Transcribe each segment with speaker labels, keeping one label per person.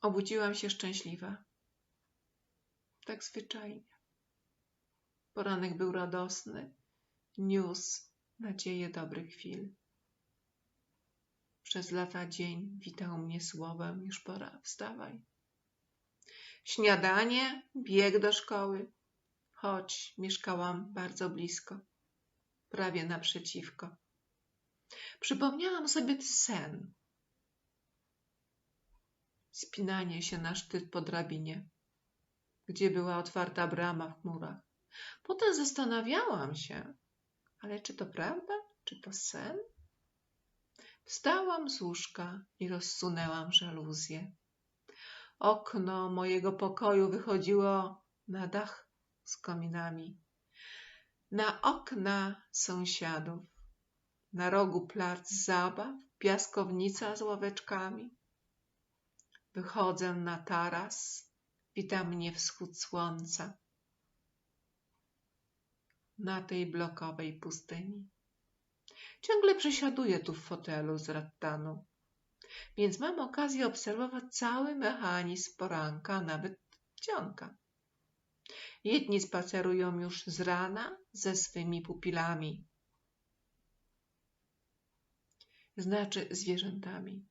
Speaker 1: Obudziłam się szczęśliwa. Tak zwyczajnie. Poranek był radosny, niósł nadzieję dobrych chwil. Przez lata dzień witał mnie słowem, już pora, wstawaj. Śniadanie, bieg do szkoły, choć mieszkałam bardzo blisko, prawie naprzeciwko. Przypomniałam sobie sen. Spinanie się na sztyt po drabinie, gdzie była otwarta brama w chmurach. Potem zastanawiałam się, ale czy to prawda, czy to sen? Wstałam z łóżka i rozsunęłam żaluzję. Okno mojego pokoju wychodziło na dach z kominami, na okna sąsiadów, na rogu plac zabaw, piaskownica z ławeczkami. Wychodzę na taras, wita mnie wschód słońca na tej blokowej pustyni. Ciągle przesiaduję tu w fotelu z rattanu, więc mam okazję obserwować cały mechanizm poranka, nawet dzionka. Jedni spacerują już z rana ze swymi pupilami, znaczy zwierzętami.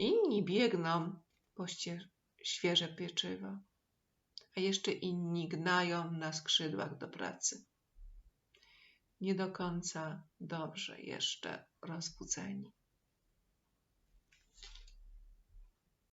Speaker 1: Inni biegną po świeże pieczywo, a jeszcze inni gnają na skrzydłach do pracy nie do końca dobrze jeszcze rozbudzeni.